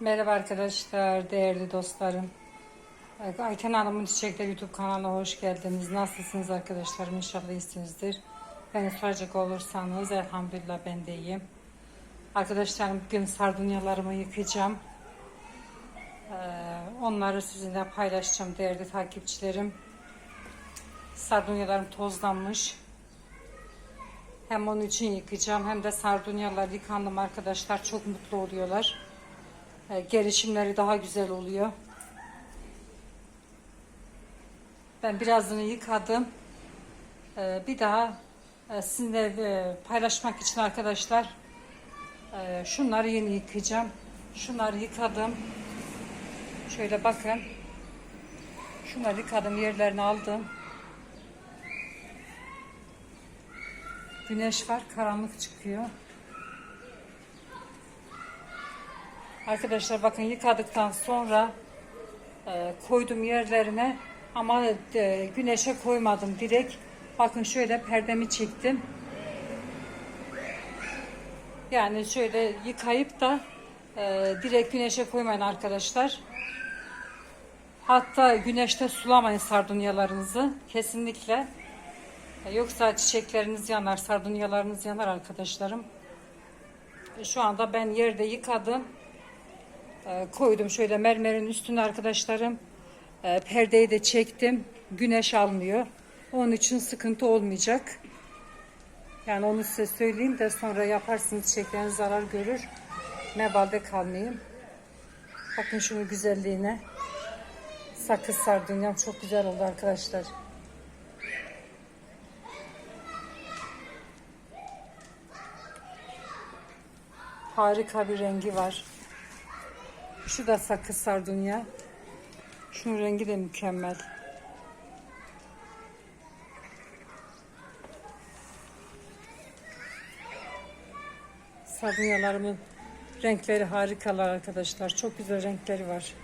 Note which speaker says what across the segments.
Speaker 1: Merhaba arkadaşlar, değerli dostlarım. Ayten Hanım'ın Çiçekler YouTube kanalına hoş geldiniz. Nasılsınız arkadaşlarım? İnşallah iyisinizdir. Beni soracak olursanız elhamdülillah ben de iyiyim. Arkadaşlarım bugün sardunyalarımı yıkayacağım. Ee, Onları sizinle paylaşacağım değerli takipçilerim. Sardunyalarım tozlanmış. Hem onun için yıkayacağım hem de sardunyalar yıkandım arkadaşlar. Çok mutlu oluyorlar. E, gelişimleri daha güzel oluyor. Ben birazını yıkadım. E, bir daha e, sizinle paylaşmak için arkadaşlar şunları yeni yıkayacağım. Şunları yıkadım. Şöyle bakın. Şunları yıkadım yerlerini aldım. Güneş var karanlık çıkıyor. Arkadaşlar bakın yıkadıktan sonra e, koydum yerlerine ama e, güneşe koymadım direkt. Bakın şöyle perdemi çektim. Yani şöyle yıkayıp da e, direkt güneşe koymayın arkadaşlar. Hatta güneşte sulamayın sardunyalarınızı kesinlikle. E, Yoksa çiçekleriniz yanar, sardunyalarınız yanar arkadaşlarım. E, Şu anda ben yerde yıkadım. E, koydum şöyle mermerin üstüne arkadaşlarım. E, perdeyi de çektim. Güneş almıyor. Onun için sıkıntı olmayacak. Yani onu size söyleyeyim de sonra yaparsınız çiçekleriniz zarar görür. Mebalde kalmayayım. Bakın şunun güzelliğine. Sakız sardunyam çok güzel oldu arkadaşlar. Harika bir rengi var. Şu da sakız sardunya. Şunun rengi de mükemmel. Sardunyalarımın renkleri harikalar arkadaşlar. Çok güzel renkleri var.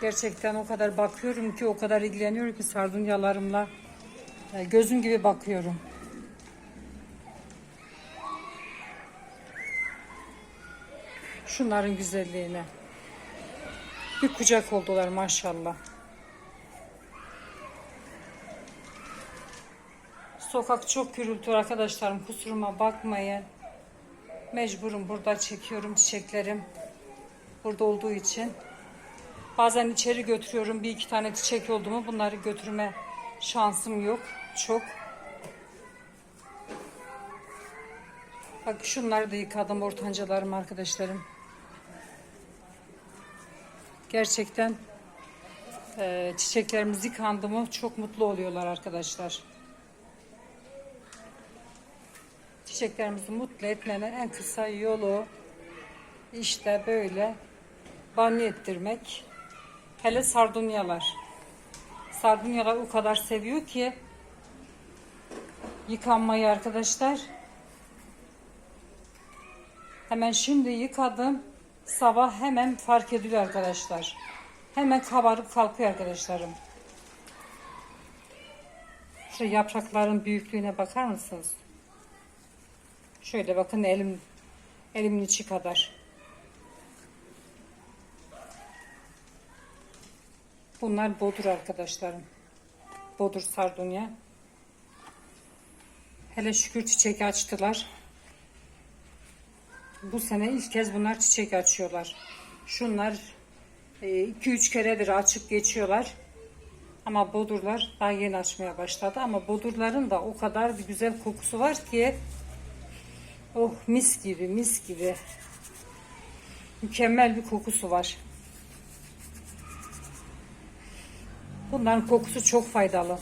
Speaker 1: Gerçekten o kadar bakıyorum ki, o kadar ilgileniyorum ki sardunyalarımla. E, Gözüm gibi bakıyorum. Şunların güzelliğine. Bir kucak oldular maşallah. Sokak çok gürültü arkadaşlarım. Kusuruma bakmayın. Mecburum burada çekiyorum çiçeklerim. Burada olduğu için. Bazen içeri götürüyorum. Bir iki tane çiçek oldu mu bunları götürme şansım yok. Çok. Bak şunları da yıkadım ortancalarım arkadaşlarım. Gerçekten e, çiçeklerimiz yıkandı mı çok mutlu oluyorlar arkadaşlar. Çiçeklerimizi mutlu etmenin en kısa yolu işte böyle banyo ettirmek. Hele sardunyalar. Sardunyalar o kadar seviyor ki yıkanmayı arkadaşlar. Hemen şimdi yıkadım. Sabah hemen fark ediliyor arkadaşlar. Hemen kabarıp kalkıyor arkadaşlarım. Şu yaprakların büyüklüğüne bakar mısınız? Şöyle bakın elim elimin içi kadar. Bunlar bodur arkadaşlarım. Bodur sardunya. Hele şükür çiçek açtılar. Bu sene ilk kez bunlar çiçek açıyorlar. Şunlar 2-3 keredir açıp geçiyorlar. Ama bodurlar daha yeni açmaya başladı. Ama bodurların da o kadar bir güzel kokusu var ki oh mis gibi mis gibi mükemmel bir kokusu var. Bunların kokusu çok faydalı.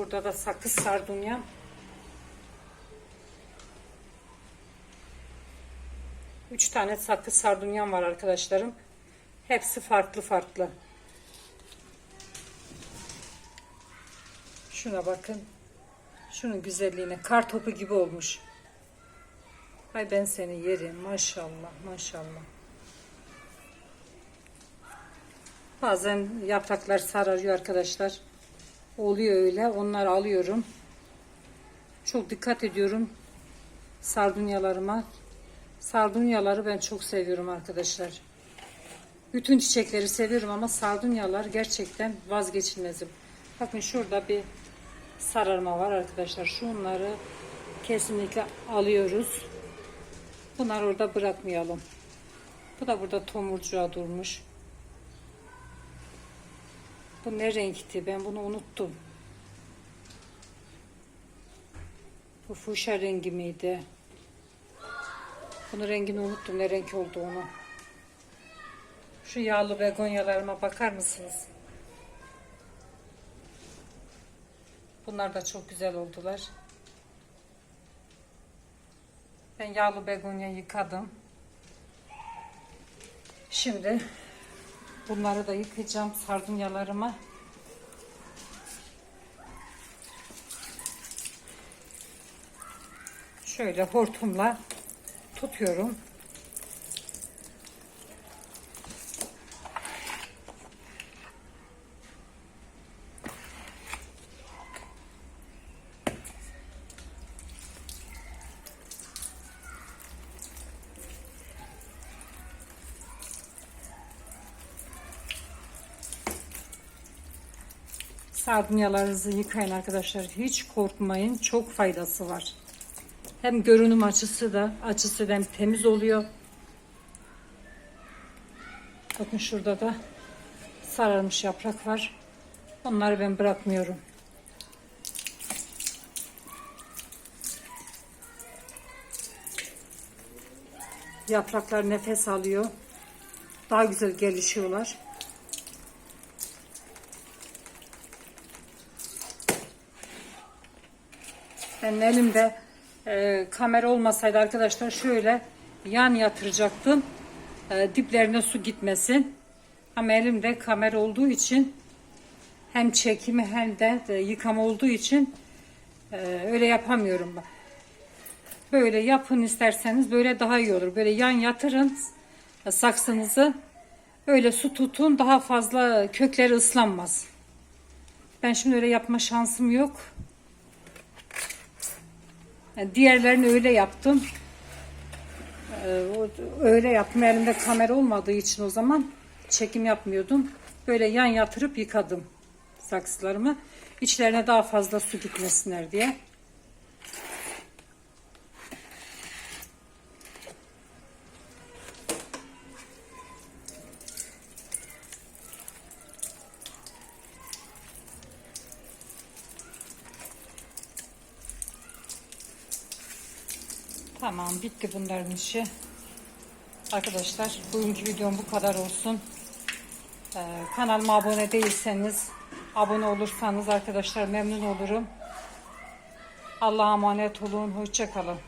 Speaker 1: Burada da sakız sardunya. Üç tane sakız sardunyam var arkadaşlarım. Hepsi farklı farklı. Şuna bakın. Şunun güzelliğine. Kar topu gibi olmuş. Ay ben seni yerim. Maşallah maşallah. Bazen yapraklar sararıyor arkadaşlar. Oluyor öyle. Onları alıyorum. Çok dikkat ediyorum sardunyalarıma. Sardunyaları ben çok seviyorum arkadaşlar. Bütün çiçekleri seviyorum ama sardunyalar gerçekten vazgeçilmezim. Bakın şurada bir sararma var arkadaşlar. Şunları kesinlikle alıyoruz. Bunları orada bırakmayalım. Bu da burada tomurcuğa durmuş. Bu ne renkti? Ben bunu unuttum. Bu fuşa rengi miydi? Bunun rengini unuttum. Ne renk olduğunu. Şu yağlı begonyalarıma bakar mısınız? Bunlar da çok güzel oldular. Ben yağlı begonya yıkadım. Şimdi bunları da yıkayacağım sardunyalarıma. Şöyle hortumla tutuyorum. Sardunyalarınızı yıkayın arkadaşlar. Hiç korkmayın. Çok faydası var. Hem görünüm açısı da açısı hem temiz oluyor. Bakın şurada da sararmış yaprak var. Onları ben bırakmıyorum. Yapraklar nefes alıyor. Daha güzel gelişiyorlar. Ben elimde e, kamera olmasaydı arkadaşlar şöyle yan yatıracaktım. E, diplerine su gitmesin. Ama elimde kamera olduğu için hem çekimi hem de, de yıkama olduğu için e, öyle yapamıyorum. Böyle yapın isterseniz böyle daha iyi olur. Böyle yan yatırın e, saksınızı. Öyle su tutun daha fazla kökleri ıslanmaz. Ben şimdi öyle yapma şansım yok. Yani diğerlerini öyle yaptım. Ee, öyle yaptım. Elimde kamera olmadığı için o zaman çekim yapmıyordum. Böyle yan yatırıp yıkadım saksılarımı. İçlerine daha fazla su gitmesinler diye. Tamam bitti bunların işi. Arkadaşlar bugünkü videom bu kadar olsun. Ee, kanalıma abone değilseniz abone olursanız arkadaşlar memnun olurum. Allah'a emanet olun. Hoşçakalın.